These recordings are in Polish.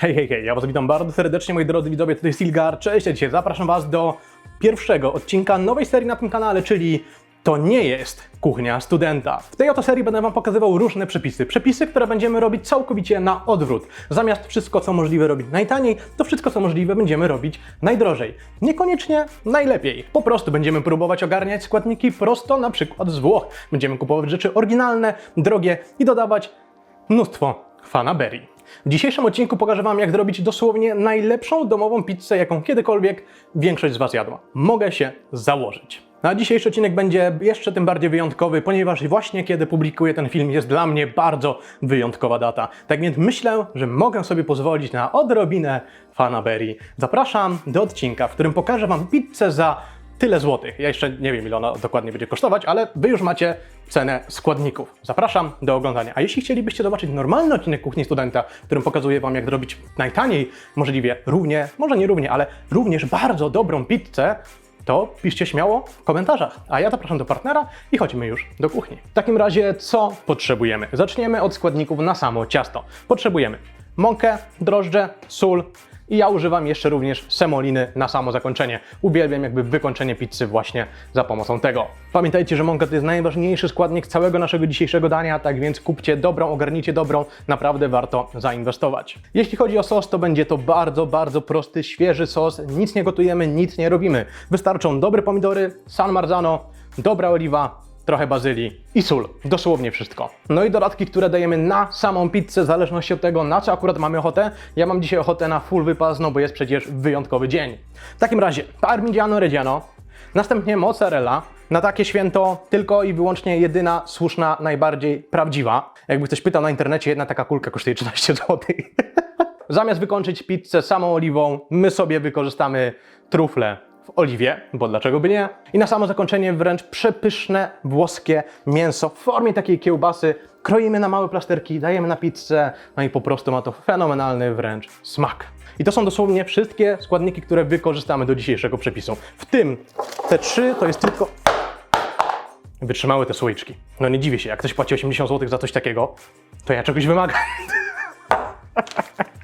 Hej, hej, hej, ja was witam bardzo serdecznie, moi drodzy widzowie, tutaj Silgar, cześć, a dzisiaj zapraszam was do pierwszego odcinka nowej serii na tym kanale, czyli to nie jest kuchnia studenta. W tej oto serii będę wam pokazywał różne przepisy. Przepisy, które będziemy robić całkowicie na odwrót. Zamiast wszystko, co możliwe robić najtaniej, to wszystko, co możliwe będziemy robić najdrożej. Niekoniecznie najlepiej. Po prostu będziemy próbować ogarniać składniki prosto na przykład z Włoch. Będziemy kupować rzeczy oryginalne, drogie i dodawać mnóstwo fanaberii. W dzisiejszym odcinku pokażę Wam, jak zrobić dosłownie najlepszą domową pizzę, jaką kiedykolwiek większość z Was jadła. Mogę się założyć. A dzisiejszy odcinek będzie jeszcze tym bardziej wyjątkowy, ponieważ właśnie kiedy publikuję ten film jest dla mnie bardzo wyjątkowa data. Tak więc myślę, że mogę sobie pozwolić na odrobinę fanaberii. Zapraszam do odcinka, w którym pokażę Wam pizzę za tyle złotych. Ja jeszcze nie wiem, ile ona dokładnie będzie kosztować, ale Wy już macie cenę składników. Zapraszam do oglądania. A jeśli chcielibyście zobaczyć normalny odcinek Kuchni Studenta, w którym pokazuję Wam, jak zrobić najtaniej, możliwie równie, może nie równie, ale również bardzo dobrą pizzę, to piszcie śmiało w komentarzach. A ja zapraszam do partnera i chodźmy już do kuchni. W takim razie, co potrzebujemy? Zaczniemy od składników na samo ciasto. Potrzebujemy mąkę, drożdże, sól, i ja używam jeszcze również semoliny na samo zakończenie. Uwielbiam jakby wykończenie pizzy właśnie za pomocą tego. Pamiętajcie, że mąka to jest najważniejszy składnik całego naszego dzisiejszego dania, tak więc kupcie dobrą, ogarnijcie dobrą, naprawdę warto zainwestować. Jeśli chodzi o sos, to będzie to bardzo, bardzo prosty, świeży sos. Nic nie gotujemy, nic nie robimy. Wystarczą dobre pomidory, San Marzano, dobra oliwa, trochę bazylii i sól. Dosłownie wszystko. No i dodatki, które dajemy na samą pizzę, w zależności od tego, na co akurat mamy ochotę. Ja mam dzisiaj ochotę na full wypas, no bo jest przecież wyjątkowy dzień. W takim razie parmigiano reggiano, następnie mozzarella. Na takie święto tylko i wyłącznie jedyna, słuszna, najbardziej prawdziwa. Jakby ktoś pytał na internecie, jedna taka kulka kosztuje 13 zł. Zamiast wykończyć pizzę samą oliwą, my sobie wykorzystamy trufle oliwie, bo dlaczego by nie? I na samo zakończenie wręcz przepyszne włoskie mięso w formie takiej kiełbasy. Kroimy na małe plasterki, dajemy na pizzę, no i po prostu ma to fenomenalny wręcz smak. I to są dosłownie wszystkie składniki, które wykorzystamy do dzisiejszego przepisu. W tym te trzy to jest tylko wytrzymały te słoiczki. No nie dziwię się, jak ktoś płaci 80 zł za coś takiego, to ja czegoś wymagam.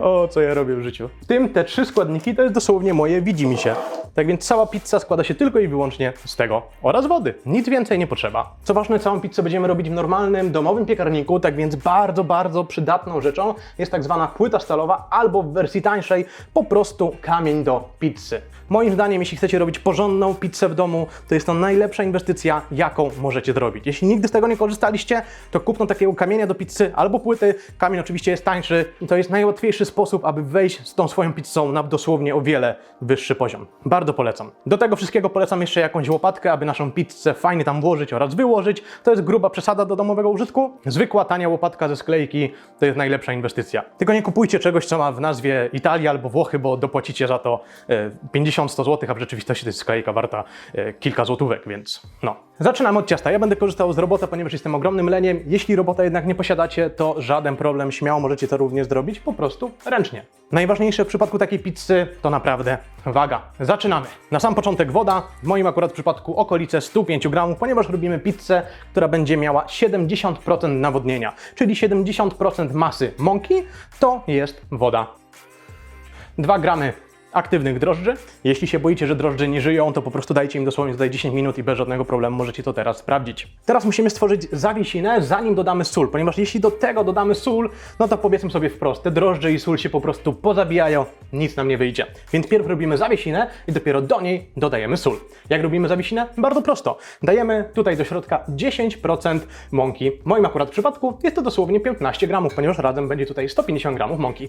O, co ja robię w życiu. W tym te trzy składniki to jest dosłownie moje widzimy się. Tak więc cała pizza składa się tylko i wyłącznie z tego oraz wody. Nic więcej nie potrzeba. Co ważne, całą pizzę będziemy robić w normalnym, domowym piekarniku, tak więc bardzo, bardzo przydatną rzeczą jest tak zwana płyta stalowa albo w wersji tańszej po prostu kamień do pizzy. Moim zdaniem, jeśli chcecie robić porządną pizzę w domu, to jest to najlepsza inwestycja, jaką możecie zrobić. Jeśli nigdy z tego nie korzystaliście, to kupno takiego kamienia do pizzy albo płyty. Kamień oczywiście jest tańszy i to jest najłatwiejszy sposób, aby wejść z tą swoją pizzą na dosłownie o wiele wyższy poziom. Bardzo polecam. Do tego wszystkiego polecam jeszcze jakąś łopatkę, aby naszą pizzę fajnie tam włożyć oraz wyłożyć. To jest gruba przesada do domowego użytku. Zwykła, tania łopatka ze sklejki to jest najlepsza inwestycja. Tylko nie kupujcie czegoś, co ma w nazwie Italia albo Włochy, bo dopłacicie za to e, 50-100 zł, a w rzeczywistości to jest sklejka warta e, kilka złotówek, więc no. Zaczynamy od ciasta. Ja będę korzystał z robota, ponieważ jestem ogromnym leniem. Jeśli robota jednak nie posiadacie, to żaden problem, śmiało możecie to również zrobić, po prostu ręcznie. Najważniejsze w przypadku takiej pizzy to naprawdę waga. Zaczynamy. Na sam początek woda, w moim akurat przypadku okolice 105 gramów, ponieważ robimy pizzę, która będzie miała 70% nawodnienia, czyli 70% masy mąki to jest woda. 2 gramy aktywnych drożdży. Jeśli się boicie, że drożdże nie żyją, to po prostu dajcie im dosłownie tutaj 10 minut i bez żadnego problemu możecie to teraz sprawdzić. Teraz musimy stworzyć zawiesinę, zanim dodamy sól, ponieważ jeśli do tego dodamy sól, no to powiedzmy sobie wprost, te drożdże i sól się po prostu pozabijają, nic nam nie wyjdzie. Więc pierw robimy zawiesinę i dopiero do niej dodajemy sól. Jak robimy zawiesinę? Bardzo prosto. Dajemy tutaj do środka 10% mąki. W moim akurat przypadku jest to dosłownie 15 gramów, ponieważ razem będzie tutaj 150 gramów mąki.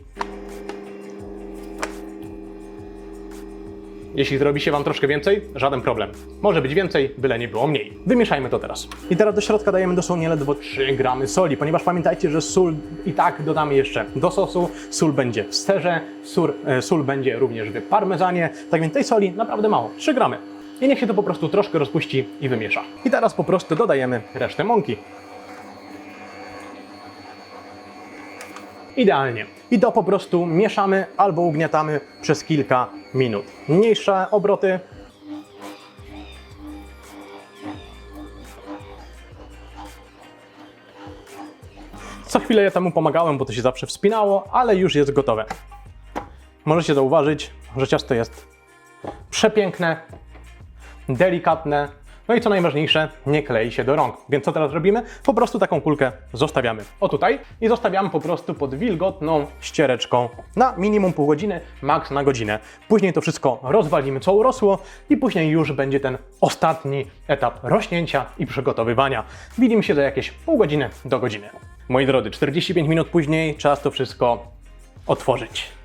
Jeśli zrobi się Wam troszkę więcej, żaden problem. Może być więcej, byle nie było mniej. Wymieszajmy to teraz. I teraz do środka dajemy dosłownie ledwo 3 gramy soli, ponieważ pamiętajcie, że sól i tak dodamy jeszcze do sosu, sól będzie w serze, sól, e, sól będzie również w parmezanie, tak więc tej soli naprawdę mało, 3 gramy. I niech się to po prostu troszkę rozpuści i wymiesza. I teraz po prostu dodajemy resztę mąki. Idealnie. I to po prostu mieszamy albo ugniatamy przez kilka minut. Mniejsze obroty. Co chwilę ja temu pomagałem, bo to się zawsze wspinało, ale już jest gotowe. Możecie zauważyć, że ciasto jest przepiękne, delikatne, no i co najważniejsze, nie klei się do rąk. Więc co teraz robimy? Po prostu taką kulkę zostawiamy. O tutaj i zostawiamy po prostu pod wilgotną ściereczką na minimum pół godziny, maks na godzinę. Później to wszystko rozwalimy, co urosło i później już będzie ten ostatni etap rośnięcia i przygotowywania. Widzimy się za jakieś pół godziny do godziny. Moi drodzy, 45 minut później czas to wszystko otworzyć.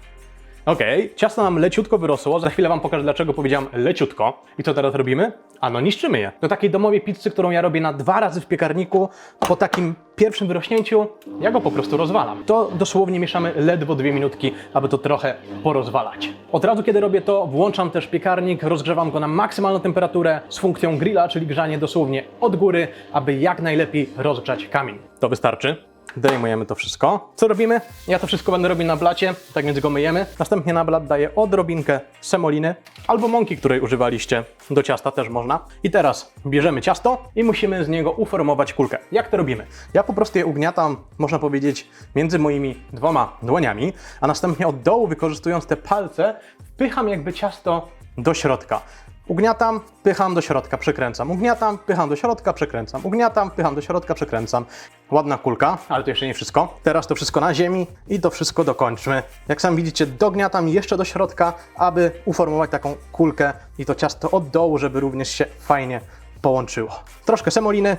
Okej, ciasto nam leciutko wyrosło. Za chwilę Wam pokażę, dlaczego powiedziałem leciutko. I co teraz robimy? Ano, niszczymy je. Do takiej domowej pizzy, którą ja robię na dwa razy w piekarniku, po takim pierwszym wyrośnięciu, ja go po prostu rozwalam. To dosłownie mieszamy ledwo dwie minutki, aby to trochę porozwalać. Od razu, kiedy robię to, włączam też piekarnik, rozgrzewam go na maksymalną temperaturę z funkcją grilla, czyli grzanie dosłownie od góry, aby jak najlepiej rozgrzać kamień. To wystarczy. Dejmujemy to wszystko. Co robimy? Ja to wszystko będę robił na blacie, tak więc go myjemy. Następnie na blat daję odrobinkę semoliny albo mąki, której używaliście do ciasta, też można. I teraz bierzemy ciasto i musimy z niego uformować kulkę. Jak to robimy? Ja po prostu je ugniatam, można powiedzieć, między moimi dwoma dłoniami, a następnie od dołu, wykorzystując te palce, wpycham jakby ciasto do środka. Ugniatam, pycham do środka, przekręcam. Ugniatam, pycham do środka, przekręcam. Ugniatam, pycham do środka, przekręcam. Ładna kulka, ale to jeszcze nie wszystko. Teraz to wszystko na ziemi i to wszystko dokończmy. Jak sam widzicie, dogniatam jeszcze do środka, aby uformować taką kulkę i to ciasto od dołu, żeby również się fajnie połączyło. Troszkę semoliny,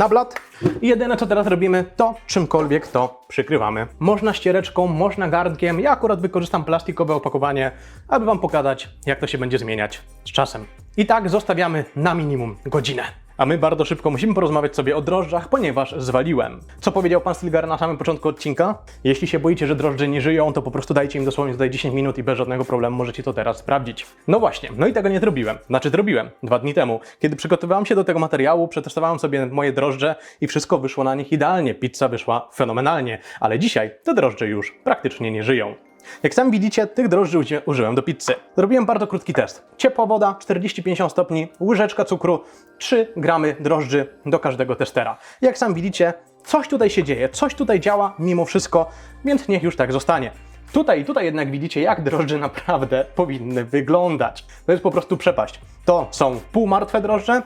na blat. I jedyne co teraz robimy, to czymkolwiek to przykrywamy. Można ściereczką, można gardkiem. Ja akurat wykorzystam plastikowe opakowanie, aby Wam pokazać, jak to się będzie zmieniać z czasem. I tak zostawiamy na minimum godzinę. A my bardzo szybko musimy porozmawiać sobie o drożdżach, ponieważ zwaliłem. Co powiedział pan Stilgar na samym początku odcinka? Jeśli się boicie, że drożdże nie żyją, to po prostu dajcie im dosłownie tutaj 10 minut i bez żadnego problemu możecie to teraz sprawdzić. No właśnie, no i tego nie zrobiłem. Znaczy zrobiłem dwa dni temu. Kiedy przygotowywałem się do tego materiału, przetestowałem sobie moje drożdże i wszystko wyszło na nich idealnie. Pizza wyszła fenomenalnie, ale dzisiaj te drożdże już praktycznie nie żyją. Jak sami widzicie, tych drożdży użyłem do pizzy. Zrobiłem bardzo krótki test. Ciepła woda, 40-50 stopni, łyżeczka cukru, 3 gramy drożdży do każdego testera. Jak sam widzicie, coś tutaj się dzieje, coś tutaj działa mimo wszystko, więc niech już tak zostanie. Tutaj, tutaj jednak widzicie, jak drożdże naprawdę powinny wyglądać. To jest po prostu przepaść. To są półmartwe drożdże,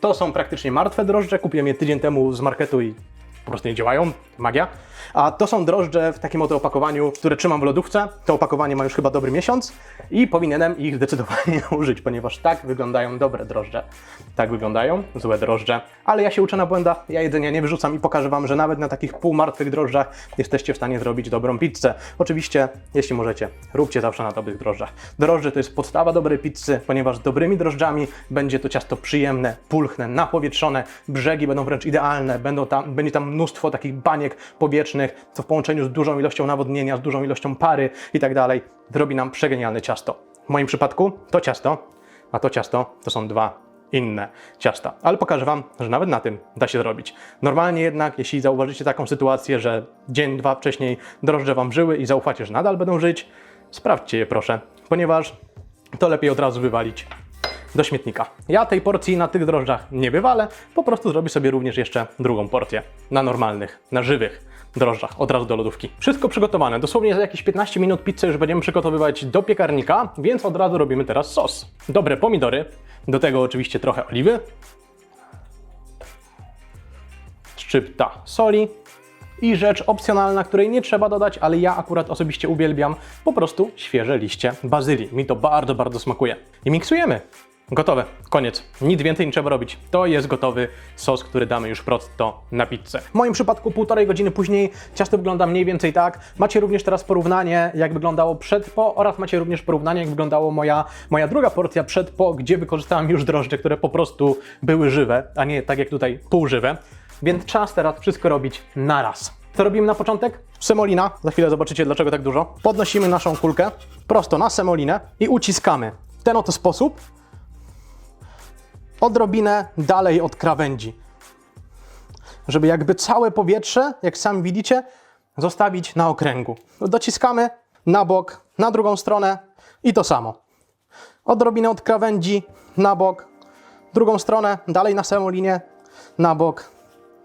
to są praktycznie martwe drożdże. Kupiłem je tydzień temu z marketu i po prostu nie działają, magia. A to są drożdże w takim oto opakowaniu, które trzymam w lodówce. To opakowanie ma już chyba dobry miesiąc i powinienem ich zdecydowanie użyć, ponieważ tak wyglądają dobre drożdże. Tak wyglądają złe drożdże. Ale ja się uczę na błędach, ja jedzenia nie wyrzucam i pokażę Wam, że nawet na takich półmartwych drożdżach jesteście w stanie zrobić dobrą pizzę. Oczywiście, jeśli możecie, róbcie zawsze na dobrych drożdżach. Drożdże to jest podstawa dobrej pizzy, ponieważ dobrymi drożdżami będzie to ciasto przyjemne, pulchne, napowietrzone, brzegi będą wręcz idealne, będą tam, będzie tam mnóstwo takich baniek powietrznych, co w połączeniu z dużą ilością nawodnienia, z dużą ilością pary i tak dalej, zrobi nam przegenialne ciasto. W moim przypadku to ciasto, a to ciasto to są dwa inne ciasta. Ale pokażę Wam, że nawet na tym da się zrobić. Normalnie jednak, jeśli zauważycie taką sytuację, że dzień, dwa wcześniej drożdże Wam żyły i zaufacie, że nadal będą żyć, sprawdźcie je proszę, ponieważ to lepiej od razu wywalić do śmietnika. Ja tej porcji na tych drożdżach nie wywalę, po prostu zrobię sobie również jeszcze drugą porcję na normalnych, na żywych drożdżach, od razu do lodówki. Wszystko przygotowane. Dosłownie za jakieś 15 minut pizzę już będziemy przygotowywać do piekarnika, więc od razu robimy teraz sos. Dobre pomidory, do tego oczywiście trochę oliwy, szczypta soli i rzecz opcjonalna, której nie trzeba dodać, ale ja akurat osobiście uwielbiam, po prostu świeże liście bazylii. Mi to bardzo, bardzo smakuje. I miksujemy. Gotowe, koniec. Nic więcej nie trzeba robić. To jest gotowy sos, który damy już prosto na pizzę. W moim przypadku półtorej godziny później ciasto wygląda mniej więcej tak. Macie również teraz porównanie, jak wyglądało przed po oraz macie również porównanie, jak wyglądało moja, moja druga porcja przed po, gdzie wykorzystałem już drożdże, które po prostu były żywe, a nie tak jak tutaj półżywe. Więc czas teraz wszystko robić naraz. Co robimy na początek? Semolina. Za chwilę zobaczycie, dlaczego tak dużo. Podnosimy naszą kulkę prosto na semolinę i uciskamy w ten oto sposób odrobinę dalej od krawędzi. Żeby jakby całe powietrze, jak sami widzicie, zostawić na okręgu. Dociskamy na bok, na drugą stronę i to samo. Odrobinę od krawędzi, na bok, drugą stronę, dalej na samą linię, na bok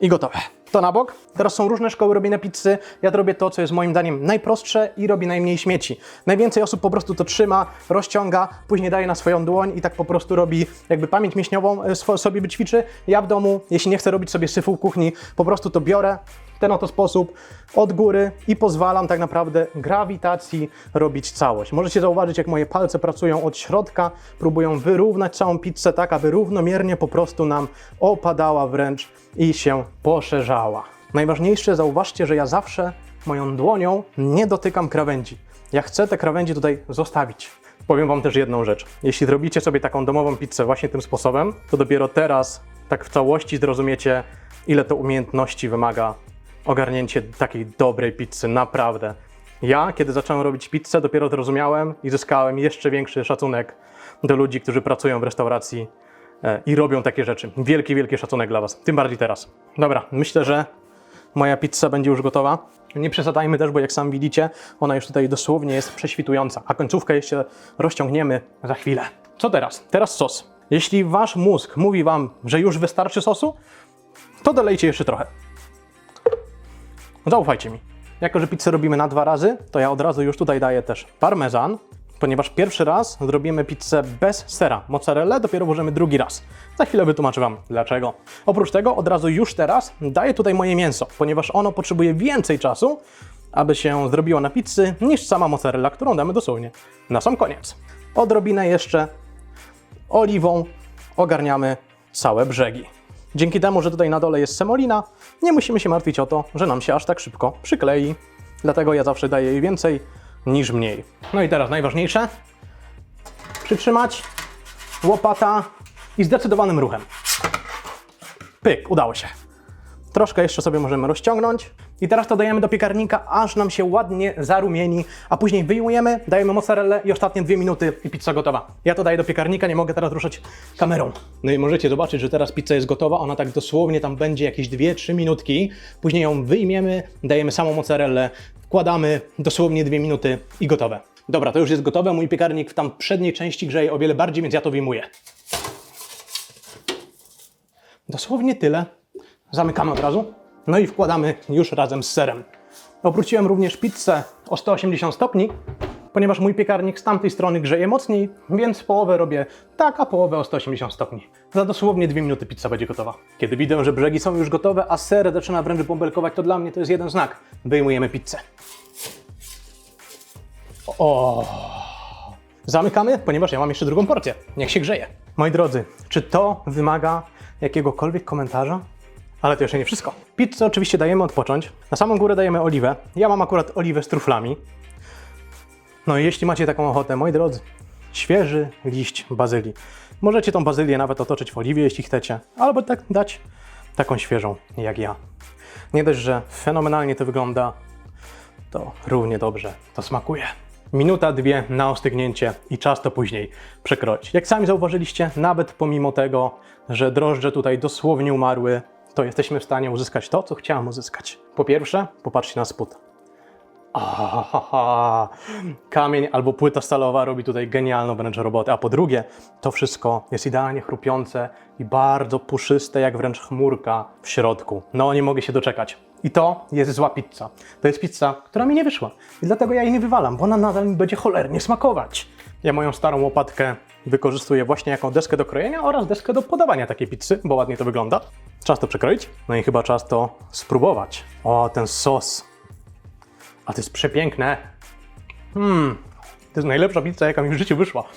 i gotowe. To na bok. Teraz są różne szkoły robienia pizzy. Ja robię to, co jest moim zdaniem najprostsze i robi najmniej śmieci. Najwięcej osób po prostu to trzyma, rozciąga, później daje na swoją dłoń i tak po prostu robi jakby pamięć mięśniową e, sobie wyćwiczy. Ja w domu, jeśli nie chcę robić sobie syfu w kuchni, po prostu to biorę ten oto sposób od góry i pozwalam tak naprawdę grawitacji robić całość. Możecie zauważyć, jak moje palce pracują od środka, próbują wyrównać całą pizzę tak, aby równomiernie po prostu nam opadała wręcz i się poszerzała. Najważniejsze, zauważcie, że ja zawsze moją dłonią nie dotykam krawędzi. Ja chcę te krawędzie tutaj zostawić. Powiem Wam też jedną rzecz. Jeśli zrobicie sobie taką domową pizzę właśnie tym sposobem, to dopiero teraz tak w całości zrozumiecie, ile to umiejętności wymaga ogarnięcie takiej dobrej pizzy, naprawdę. Ja, kiedy zacząłem robić pizzę, dopiero zrozumiałem i zyskałem jeszcze większy szacunek do ludzi, którzy pracują w restauracji e, i robią takie rzeczy. Wielki, wielki szacunek dla Was, tym bardziej teraz. Dobra, myślę, że moja pizza będzie już gotowa. Nie przesadzajmy też, bo jak sam widzicie, ona już tutaj dosłownie jest prześwitująca, a końcówkę jeszcze rozciągniemy za chwilę. Co teraz? Teraz sos. Jeśli Wasz mózg mówi Wam, że już wystarczy sosu, to dolejcie jeszcze trochę. Zaufajcie mi. Jako, że pizzę robimy na dwa razy, to ja od razu już tutaj daję też parmezan, ponieważ pierwszy raz zrobimy pizzę bez sera. Mozzarella dopiero możemy drugi raz. Za chwilę wytłumaczę Wam dlaczego. Oprócz tego od razu już teraz daję tutaj moje mięso, ponieważ ono potrzebuje więcej czasu, aby się zrobiło na pizzy, niż sama mozzarella, którą damy dosłownie na sam koniec. Odrobinę jeszcze oliwą ogarniamy całe brzegi. Dzięki temu, że tutaj na dole jest semolina, nie musimy się martwić o to, że nam się aż tak szybko przyklei. Dlatego ja zawsze daję jej więcej niż mniej. No i teraz najważniejsze. Przytrzymać, łopata i zdecydowanym ruchem. Pyk, udało się. Troszkę jeszcze sobie możemy rozciągnąć. I teraz to dajemy do piekarnika, aż nam się ładnie zarumieni, a później wyjmujemy, dajemy mozzarellę i ostatnie dwie minuty i pizza gotowa. Ja to daję do piekarnika, nie mogę teraz ruszać kamerą. No i możecie zobaczyć, że teraz pizza jest gotowa, ona tak dosłownie tam będzie jakieś 2-3 minutki. Później ją wyjmiemy, dajemy samą mozzarellę, wkładamy dosłownie 2 minuty i gotowe. Dobra, to już jest gotowe, mój piekarnik w tam przedniej części grzeje o wiele bardziej, więc ja to wyjmuję. Dosłownie tyle. Zamykamy od razu. No i wkładamy już razem z serem. Obróciłem również pizzę o 180 stopni, ponieważ mój piekarnik z tamtej strony grzeje mocniej, więc połowę robię tak, a połowę o 180 stopni. Za dosłownie 2 minuty pizza będzie gotowa. Kiedy widzę, że brzegi są już gotowe, a ser zaczyna wręcz bąbelkować, to dla mnie to jest jeden znak. Wyjmujemy pizzę. O. Zamykamy, ponieważ ja mam jeszcze drugą porcję. Niech się grzeje. Moi drodzy, czy to wymaga jakiegokolwiek komentarza? Ale to jeszcze nie wszystko. Pizzę oczywiście dajemy odpocząć. Na samą górę dajemy oliwę. Ja mam akurat oliwę z truflami. No i jeśli macie taką ochotę, moi drodzy, świeży liść bazylii. Możecie tą bazylię nawet otoczyć w oliwie, jeśli chcecie, albo tak dać taką świeżą, jak ja. Nie dość, że fenomenalnie to wygląda, to równie dobrze to smakuje. Minuta, dwie na ostygnięcie i czas to później przekroić. Jak sami zauważyliście, nawet pomimo tego, że drożdże tutaj dosłownie umarły, to jesteśmy w stanie uzyskać to, co chciałem uzyskać. Po pierwsze, popatrzcie na spód. Ahaha, kamień albo płyta stalowa robi tutaj genialną wręcz robotę. A po drugie, to wszystko jest idealnie chrupiące i bardzo puszyste, jak wręcz chmurka w środku. No, nie mogę się doczekać. I to jest zła pizza. To jest pizza, która mi nie wyszła. I dlatego ja jej nie wywalam, bo ona nadal mi będzie cholernie smakować. Ja moją starą łopatkę wykorzystuję właśnie jako deskę do krojenia oraz deskę do podawania takiej pizzy, bo ładnie to wygląda. Czas to przekroić. No i chyba czas to spróbować. O, ten sos. A to jest przepiękne. Hmm, to jest najlepsza pizza, jaka mi w życiu wyszła.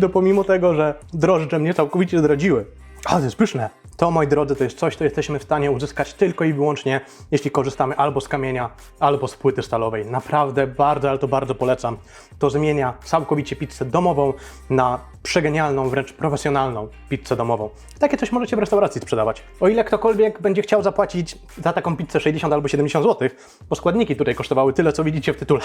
To pomimo tego, że drożdże mnie całkowicie zdradziły. Ale to jest pyszne. To, moi drodzy, to jest coś, co jesteśmy w stanie uzyskać tylko i wyłącznie, jeśli korzystamy albo z kamienia, albo z płyty stalowej. Naprawdę bardzo, ale to bardzo polecam. To zmienia całkowicie pizzę domową na przegenialną, wręcz profesjonalną pizzę domową. Takie coś możecie w restauracji sprzedawać. O ile ktokolwiek będzie chciał zapłacić za taką pizzę 60 albo 70 zł, bo składniki tutaj kosztowały tyle, co widzicie w tytule.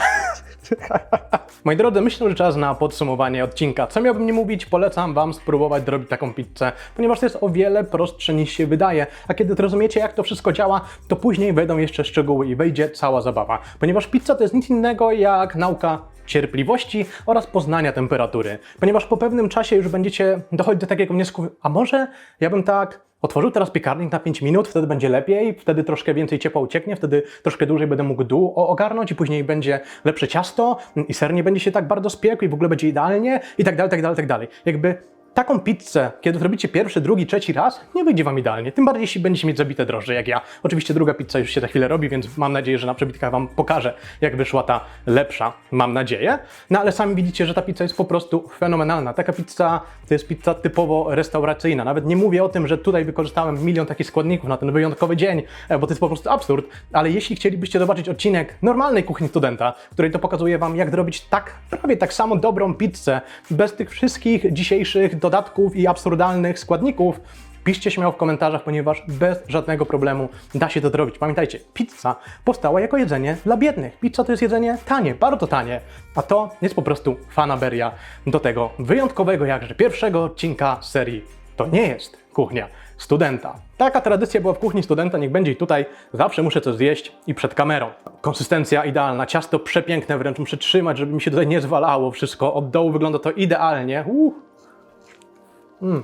Moi drodzy, myślę, że czas na podsumowanie odcinka. Co miałbym nie mówić, polecam Wam spróbować zrobić taką pizzę, ponieważ to jest o wiele prostsze niż się wydaje. A kiedy zrozumiecie, jak to wszystko działa, to później wejdą jeszcze szczegóły i wejdzie cała zabawa. Ponieważ pizza to jest nic innego jak nauka cierpliwości oraz poznania temperatury. Ponieważ po pewnym czasie już będziecie dochodzić do takiego wniosku, a może ja bym tak otworzył teraz piekarnik na 5 minut, wtedy będzie lepiej, wtedy troszkę więcej ciepła ucieknie, wtedy troszkę dłużej będę mógł dół ogarnąć i później będzie lepsze ciasto i ser nie będzie się tak bardzo spiekł i w ogóle będzie idealnie i tak dalej, tak dalej, tak dalej. Jakby taką pizzę, kiedy zrobicie pierwszy, drugi, trzeci raz, nie wyjdzie Wam idealnie. Tym bardziej, jeśli będziecie mieć zabite drożdże, jak ja. Oczywiście druga pizza już się za chwilę robi, więc mam nadzieję, że na przebitkach Wam pokażę, jak wyszła ta lepsza. Mam nadzieję. No ale sami widzicie, że ta pizza jest po prostu fenomenalna. Taka pizza to jest pizza typowo restauracyjna. Nawet nie mówię o tym, że tutaj wykorzystałem milion takich składników na ten wyjątkowy dzień, e, bo to jest po prostu absurd. Ale jeśli chcielibyście zobaczyć odcinek normalnej kuchni studenta, w której to pokazuje Wam, jak zrobić tak, prawie tak samo dobrą pizzę, bez tych wszystkich dzisiejszych dodatków i absurdalnych składników, Piszcie śmiało w komentarzach, ponieważ bez żadnego problemu da się to zrobić. Pamiętajcie, pizza powstała jako jedzenie dla biednych. Pizza to jest jedzenie tanie, bardzo tanie, a to jest po prostu fanaberia do tego wyjątkowego jakże pierwszego odcinka serii. To nie jest kuchnia studenta. Taka tradycja była w kuchni studenta, niech będzie i tutaj. Zawsze muszę coś zjeść i przed kamerą. Konsystencja idealna, ciasto przepiękne, wręcz muszę trzymać, żeby mi się tutaj nie zwalało wszystko. Od dołu wygląda to idealnie. Uh.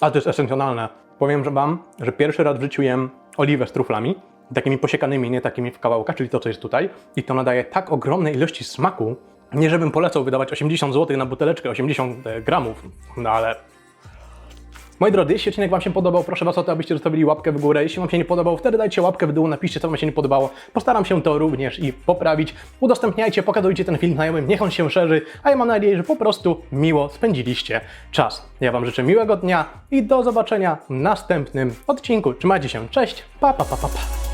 Ale to jest esencjonalne. Powiem że wam, że pierwszy raz w życiu jem oliwę z truflami, takimi posiekanymi, nie takimi w kawałkach, czyli to, co jest tutaj. I to nadaje tak ogromnej ilości smaku, nie żebym polecał wydawać 80 zł na buteleczkę, 80 gramów, no ale... Moi drodzy, jeśli odcinek Wam się podobał, proszę Was o to, abyście zostawili łapkę w górę. Jeśli Wam się nie podobał, wtedy dajcie łapkę w dół, napiszcie, co Wam się nie podobało. Postaram się to również i poprawić. Udostępniajcie, pokazujcie ten film znajomym, niech on się szerzy, a ja mam nadzieję, że po prostu miło spędziliście czas. Ja Wam życzę miłego dnia i do zobaczenia w następnym odcinku. Trzymajcie się, cześć, pa pa pa pa pa.